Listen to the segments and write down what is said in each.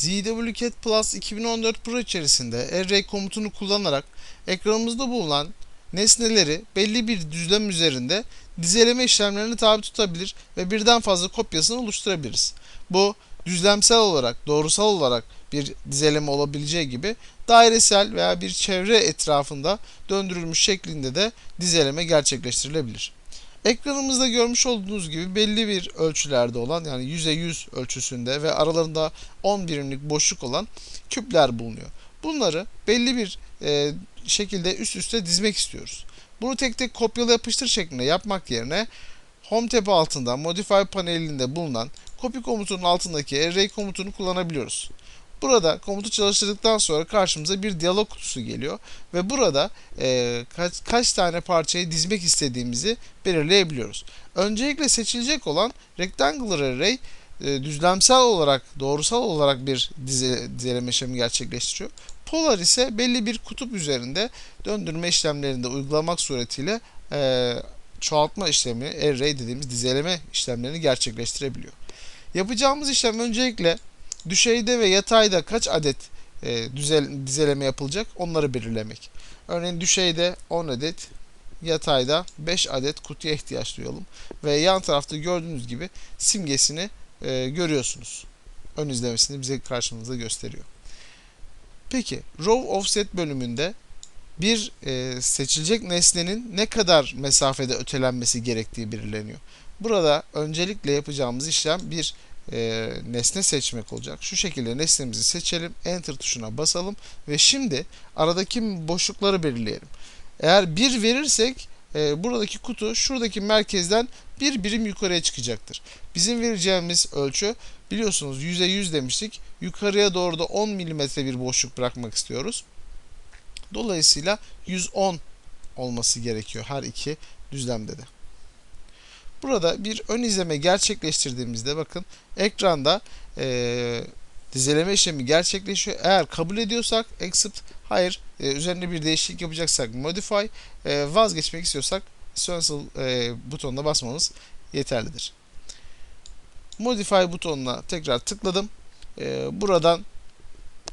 ZWCat Plus 2014 Pro içerisinde array komutunu kullanarak ekranımızda bulunan nesneleri belli bir düzlem üzerinde dizeleme işlemlerine tabi tutabilir ve birden fazla kopyasını oluşturabiliriz. Bu düzlemsel olarak, doğrusal olarak bir dizeleme olabileceği gibi dairesel veya bir çevre etrafında döndürülmüş şeklinde de dizeleme gerçekleştirilebilir. Ekranımızda görmüş olduğunuz gibi belli bir ölçülerde olan yani yüze yüz ölçüsünde ve aralarında 10 birimlik boşluk olan küpler bulunuyor. Bunları belli bir e, şekilde üst üste dizmek istiyoruz. Bunu tek tek kopyala yapıştır şeklinde yapmak yerine Home tab altında Modify panelinde bulunan copy komutunun altındaki array komutunu kullanabiliyoruz. Burada komutu çalıştırdıktan sonra karşımıza bir diyalog kutusu geliyor ve burada e, kaç, kaç tane parçayı dizmek istediğimizi belirleyebiliyoruz. Öncelikle seçilecek olan Rectangular Array e, düzlemsel olarak, doğrusal olarak bir dize, dizeleme işlemi gerçekleştiriyor. Polar ise belli bir kutup üzerinde döndürme işlemlerinde uygulamak suretiyle e, çoğaltma işlemi, array dediğimiz dizeleme işlemlerini gerçekleştirebiliyor. Yapacağımız işlem öncelikle düşeyde ve yatayda kaç adet e, düzel, dizeleme yapılacak onları belirlemek. Örneğin düşeyde 10 adet, yatayda 5 adet kutuya ihtiyaç duyalım. Ve yan tarafta gördüğünüz gibi simgesini e, görüyorsunuz. Ön izlemesini bize karşımıza gösteriyor. Peki row offset bölümünde bir e, seçilecek nesnenin ne kadar mesafede ötelenmesi gerektiği belirleniyor. Burada öncelikle yapacağımız işlem bir e, nesne seçmek olacak. Şu şekilde nesnemizi seçelim. Enter tuşuna basalım. Ve şimdi aradaki boşlukları belirleyelim. Eğer bir verirsek e, buradaki kutu şuradaki merkezden bir birim yukarıya çıkacaktır. Bizim vereceğimiz ölçü biliyorsunuz yüze yüz demiştik. Yukarıya doğru da 10 mm bir boşluk bırakmak istiyoruz. Dolayısıyla 110 olması gerekiyor her iki düzlemde de. Burada bir ön izleme gerçekleştirdiğimizde bakın ekranda e, dizeleme işlemi gerçekleşiyor. Eğer kabul ediyorsak accept, hayır e, üzerine bir değişiklik yapacaksak modify, e, vazgeçmek istiyorsak cancel e, butonuna basmamız yeterlidir. Modify butonuna tekrar tıkladım. E, buradan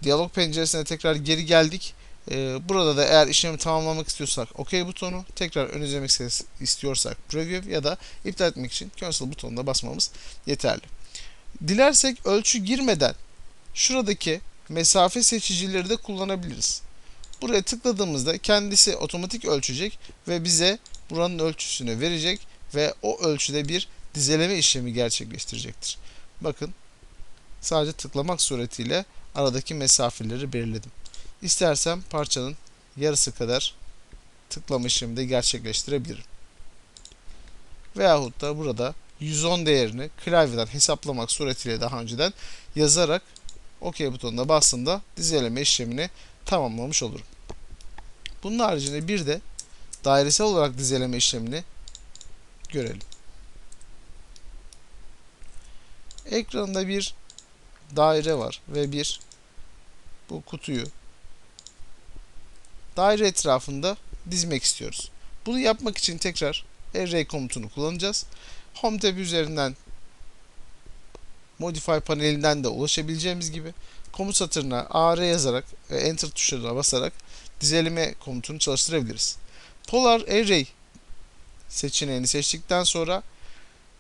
diyalog penceresine tekrar geri geldik. Ee, burada da eğer işlemi tamamlamak istiyorsak OK butonu, tekrar ön izlemek istiyorsak preview ya da iptal etmek için cancel butonuna basmamız yeterli. Dilersek ölçü girmeden şuradaki mesafe seçicileri de kullanabiliriz. Buraya tıkladığımızda kendisi otomatik ölçecek ve bize buranın ölçüsünü verecek ve o ölçüde bir dizeleme işlemi gerçekleştirecektir. Bakın sadece tıklamak suretiyle aradaki mesafeleri belirledim. İstersem parçanın yarısı kadar tıklama işlemi gerçekleştirebilirim. Veyahut da burada 110 değerini klavyeden hesaplamak suretiyle daha önceden yazarak OK butonuna bastığımda dizeleme işlemini tamamlamış olurum. Bunun haricinde bir de dairesel olarak dizeleme işlemini görelim. Ekranda bir daire var ve bir bu kutuyu daire etrafında dizmek istiyoruz. Bunu yapmak için tekrar array komutunu kullanacağız. Home tab üzerinden modify panelinden de ulaşabileceğimiz gibi komut satırına AR yazarak ve enter tuşlarına basarak dizeleme komutunu çalıştırabiliriz. Polar array seçeneğini seçtikten sonra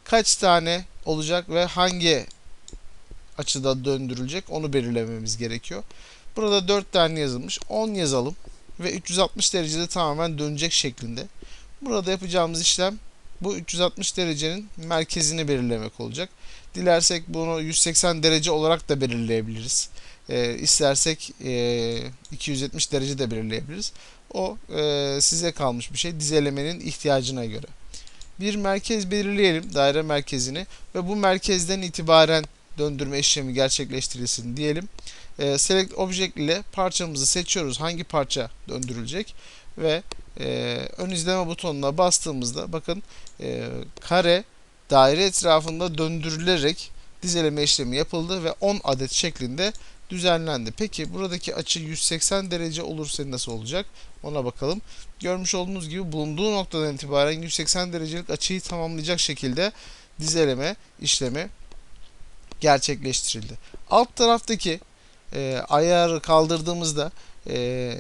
kaç tane olacak ve hangi açıda döndürülecek onu belirlememiz gerekiyor. Burada 4 tane yazılmış. 10 yazalım ve 360 derecede tamamen dönecek şeklinde. Burada yapacağımız işlem bu 360 derecenin merkezini belirlemek olacak. Dilersek bunu 180 derece olarak da belirleyebiliriz. E, istersek e, 270 derece de belirleyebiliriz. O e, size kalmış bir şey dizelemenin ihtiyacına göre. Bir merkez belirleyelim daire merkezini ve bu merkezden itibaren döndürme işlemi gerçekleştirilsin diyelim. E, select Object ile parçamızı seçiyoruz. Hangi parça döndürülecek ve e, ön izleme butonuna bastığımızda bakın e, kare daire etrafında döndürülerek dizeleme işlemi yapıldı ve 10 adet şeklinde düzenlendi. Peki buradaki açı 180 derece olursa nasıl olacak? Ona bakalım. Görmüş olduğunuz gibi bulunduğu noktadan itibaren 180 derecelik açıyı tamamlayacak şekilde dizeleme işlemi gerçekleştirildi. Alt taraftaki e, ayarı kaldırdığımızda e,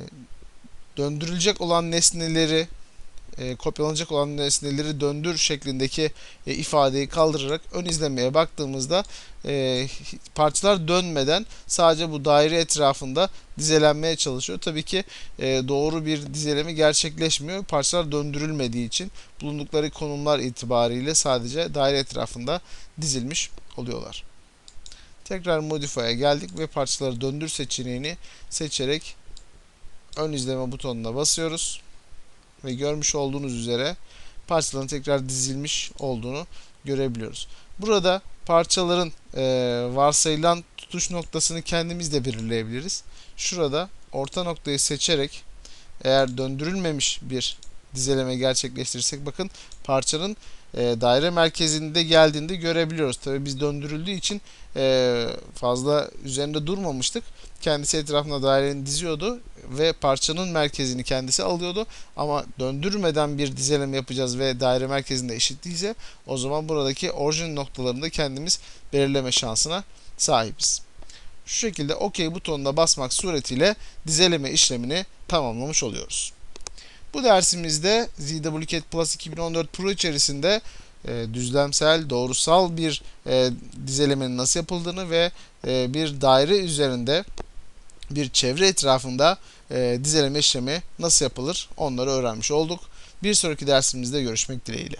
döndürülecek olan nesneleri e, kopyalanacak olan nesneleri döndür şeklindeki e, ifadeyi kaldırarak ön izlemeye baktığımızda e, parçalar dönmeden sadece bu daire etrafında dizelenmeye çalışıyor. Tabii ki e, doğru bir dizeleme gerçekleşmiyor. Parçalar döndürülmediği için bulundukları konumlar itibariyle sadece daire etrafında dizilmiş oluyorlar. Tekrar Modify'a geldik ve parçaları döndür seçeneğini seçerek ön izleme butonuna basıyoruz. Ve görmüş olduğunuz üzere parçaların tekrar dizilmiş olduğunu görebiliyoruz. Burada parçaların e, varsayılan tutuş noktasını kendimiz de belirleyebiliriz. Şurada orta noktayı seçerek eğer döndürülmemiş bir dizeleme gerçekleştirirsek bakın parçanın e, daire merkezinde geldiğinde görebiliyoruz. Tabii biz döndürüldüğü için e, fazla üzerinde durmamıştık. Kendisi etrafında dairenin diziyordu ve parçanın merkezini kendisi alıyordu. Ama döndürmeden bir dizeleme yapacağız ve daire merkezinde eşit değilse o zaman buradaki orijin noktalarını da kendimiz belirleme şansına sahibiz. Şu şekilde OK butonuna basmak suretiyle dizeleme işlemini tamamlamış oluyoruz. Bu dersimizde ZWCAT Plus 2014 Pro içerisinde e, düzlemsel, doğrusal bir e, dizelemenin nasıl yapıldığını ve e, bir daire üzerinde bir çevre etrafında e, dizeleme işlemi nasıl yapılır onları öğrenmiş olduk. Bir sonraki dersimizde görüşmek dileğiyle.